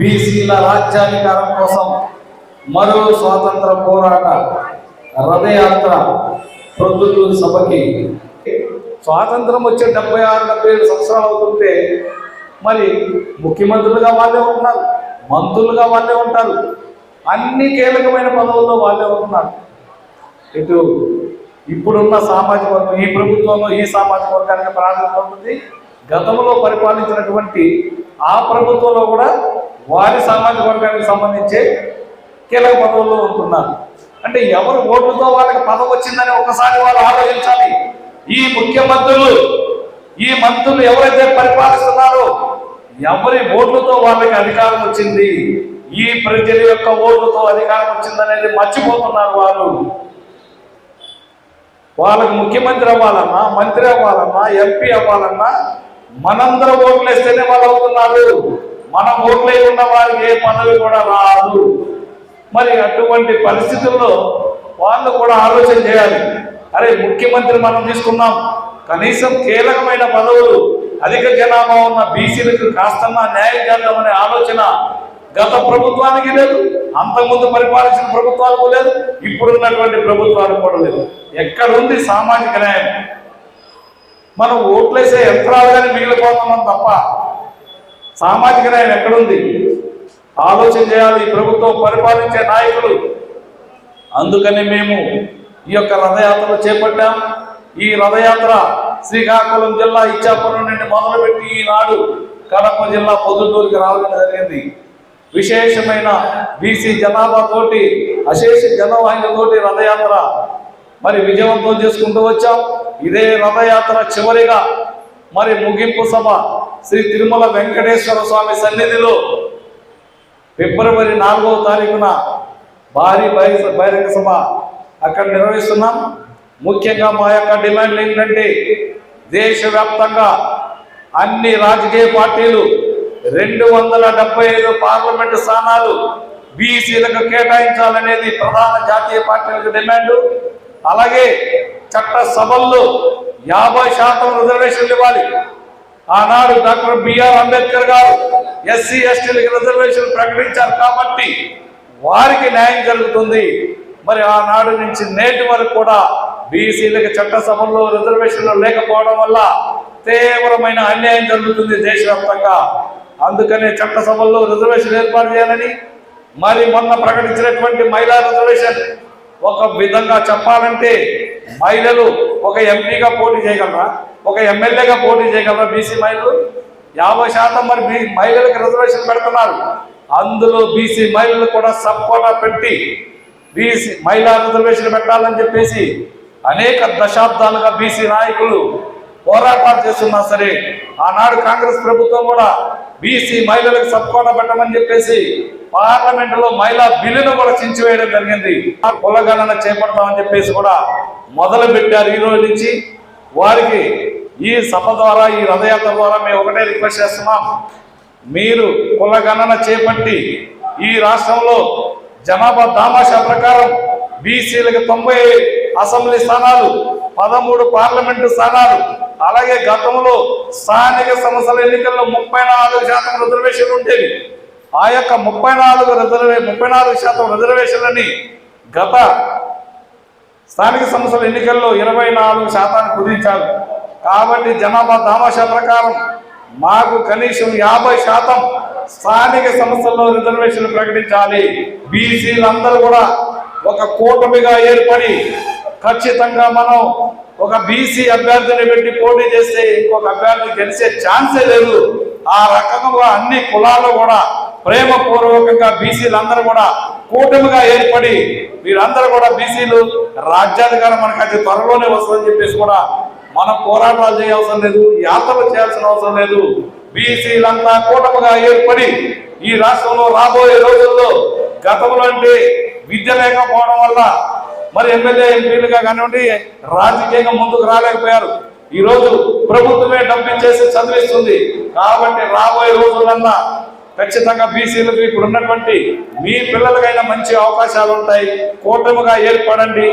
బీసీల రాజ్యాధికారం కోసం మరో స్వాతంత్ర పోరాట రథయాత్ర ప్రొద్దుటూరు సభకి. స్వాతంత్రం వచ్చే డెబ్బై ఆరు డెబ్బై ఏడు సంవత్సరాలు అవుతుంటే మరి ముఖ్యమంత్రులుగా వాళ్ళే ఉంటున్నారు మంత్రులుగా వాళ్ళే ఉంటారు అన్ని కీలకమైన పదవుల్లో వాళ్ళే ఉంటున్నారు. ఇటు ఇప్పుడున్న సామాజిక వర్గం ఈ ప్రభుత్వంలో ఈ సామాజిక వర్గానికి ప్రాధాన్యత ఉంటుంది. గతంలో పరిపాలించినటువంటి ఆ ప్రభుత్వంలో కూడా వారి సామాజిక వర్గానికి సంబంధించి కీలక పదవుల్లో ఉంటున్నారు. అంటే ఎవరు ఓట్లతో వాళ్ళకి పదవి వచ్చిందని ఒకసారి వాళ్ళు ఆలోచించాలి. ఈ ముఖ్యమంత్రులు ఈ మంత్రులు ఎవరైతే పరిపాలిస్తున్నారో ఎవరి ఓట్లతో వాళ్ళకి అధికారం వచ్చింది? ఈ ప్రజల యొక్క ఓట్లతో అధికారం వచ్చిందనేది మర్చిపోతున్నారు వారు. వాళ్ళకి ముఖ్యమంత్రి అవ్వాలన్నా మంత్రి అవ్వాలన్నా ఎంపీ అవ్వాలన్నా మనందరం ఓట్లు వేస్తేనే వాళ్ళు అవుతున్నారు. మన ఊర్లో ఉన్న వారికి ఏ పదవి కూడా రాదు. మరి అటువంటి పరిస్థితుల్లో వాళ్ళు కూడా ఆలోచన చేయాలి. అరే ముఖ్యమంత్రి మనం తీసుకున్నాం. కనీసం కీలకమైన పదవులు అధిక జనాభా ఉన్న బీసీలకు కాస్తన్నా న్యాయం చేద్దామనే ఆలోచన గత ప్రభుత్వానికి లేదు. అంతకుముందు పరిపాలించిన ప్రభుత్వాలకు లేదు. ఇప్పుడున్నటువంటి ప్రభుత్వాలకు కూడా లేదు. ఎక్కడుంది సామాజిక న్యాయం? మనం ఓట్లేసే యంత్రాలుగానే మిగిలిపోతున్నాం తప్ప సామాజిక న్యాయం ఎక్కడుంది? ఆలోచన చేయాలి ప్రభుత్వం పరిపాలించే నాయకులు. అందుకని మేము ఈ యొక్క రథయాత్ర చేపట్టాం. ఈ రథయాత్ర శ్రీకాకుళం జిల్లా ఇచ్చాపురం నుండి మొదలుపెట్టి ఈనాడు కడప జిల్లా పొద్దుటూరుకి రావడం జరిగింది. విశేషమైన బీసీ జనాభా తోటి అశేష జనవాహినితోటి రథయాత్ర. మరి విజయవంతం చేసుకుంటూ వచ్చాం. ఇదే రథయాత్ర చివరిగా మరి ముగింపు సభ శ్రీ తిరుమల వెంకటేశ్వర స్వామి సన్నిధిలో ఫిబ్రవరి నాలుగవ తారీఖున భారీ బహిరంగ బహిరంగ సభ అక్కడ నిర్వహిస్తున్నాం. ముఖ్యంగా మా యొక్క డిమాండ్లు ఏంటంటే దేశవ్యాప్తంగా అన్ని రాజకీయ పార్టీలు రెండు వందల డెబ్బై ఐదు పార్లమెంటు స్థానాలు బీసీలకు కేటాయించాలనేది ప్రధాన జాతీయ పార్టీలకు డిమాండ్. అలాగే చట్ట సభల్లో యాభై శాతం రిజర్వేషన్లు ఇవ్వాలి. ఆనాడు డాక్టర్ బిఆర్ అంబేద్కర్ గారు ఎస్సీ ఎస్టీలకు రిజర్వేషన్ ప్రకటించారు కాబట్టి వారికి న్యాయం జరుగుతుంది. మరి ఆనాడు నుంచి నేటి వరకు కూడా బీసీలకు చట్టసభల్లో రిజర్వేషన్లు లేకపోవడం వల్ల తీవ్రమైన అన్యాయం జరుగుతుంది దేశవ్యాప్తంగా. అందుకనే చట్టసభల్లో రిజర్వేషన్ ఏర్పాటు చేయాలని మరి మొన్న ప్రకటించినటువంటి మహిళా రిజర్వేషన్ ఒక విధంగా చెప్పాలంటే మహిళలు ఒక ఎంపీగా పోటీ చేయగలరా? ఒక ఎమ్మెల్యేగా పోటీ చేయగలరా బీసీ మహిళలు? యాభై శాతం మరి బీ మహిళలకు రిజర్వేషన్ పెడుతున్నారు. అందులో బీసీ మహిళలు కూడా సపోటా పెట్టి బీసీ మహిళా రిజర్వేషన్ పెట్టాలని చెప్పేసి అనేక దశాబ్దాలుగా బీసీ నాయకులు పోరాటాలు చేస్తున్నా సరే ఆనాడు కాంగ్రెస్ ప్రభుత్వం కూడా బీసీ మహిళలకు సపోటా పెట్టమని చెప్పేసి పార్లమెంట్లో మహిళా బిల్లును కూడా చించివేయడం జరిగింది. ఆ కులగణన చేపడతామని చెప్పేసి కూడా మొదలు పెట్టారు ఈ రోజు నుంచి. వారికి ఈ సభ ద్వారా ఈ రథయాత్ర ద్వారా మేము ఒకటే రిక్వెస్ట్ చేస్తున్నాం. మీరు కులగణన చేపట్టి ఈ రాష్ట్రంలో జనాభా దామాషా ప్రకారం బీసీలకు తొంభై అసెంబ్లీ స్థానాలు పదమూడు పార్లమెంటు స్థానాలు అలాగే గతంలో స్థానిక సంస్థల ఎన్నికల్లో ముప్పై నాలుగు శాతం రిజర్వేషన్లు ఉండేవి. ఆ యొక్క ముప్పై నాలుగు రిజర్వే ముప్పై నాలుగు శాతం రిజర్వేషన్లని గత స్థానిక సంస్థల ఎన్నికల్లో ఇరవై నాలుగు శాతాన్ని కుదించారు. కాబట్టి జనాభా దామాషా ప్రకారం మాకు కనీసం యాభై శాతం స్థానిక సంస్థల్లో రిజర్వేషన్ ప్రకటించాలి. బీసీలందరూ కూడా ఒక కూటమిగా ఏర్పడి ఖచ్చితంగా మనం ఒక బీసీ అభ్యర్థిని పెట్టి పోటీ చేస్తే ఇంకొక అభ్యర్థి గెలిచే ఛాన్సే లేదు. ఆ రకంగా అన్ని కులాలు కూడా ప్రేమపూర్వకంగా బీసీలందరూ కూడా కూటమిగా ఏర్పడి మీరందరూ కూడా బీసీలు రాజ్యాధికారం మనకు అతి త్వరలోనే వస్తుందని చెప్పేసి కూడా మనం పోరాటాలు చేయవసరం లేదు యాత్రలు చేయాల్సిన అవసరం లేదు. బీసీలంతా కూటమిగా ఏర్పడి ఈ రాష్ట్రంలో రాబోయే రోజుల్లో గతంలో అంటే విద్య లేకపోవడం వల్ల మరి ఎమ్మెల్యే ఎంపీలుగా కానివ్వండి రాజకీయంగా ముందుకు రాలేకపోయారు. ఈ రోజు ప్రభుత్వమే డబ్బిచ్చేసి చదివిస్తుంది. కాబట్టి రాబోయే రోజులన్నా ఖచ్చితంగా బీసీలకు ఇప్పుడు ఉన్నటువంటి మీ పిల్లలకైనా మంచి అవకాశాలు ఉంటాయి. కూటమిగా ఏర్పడండి.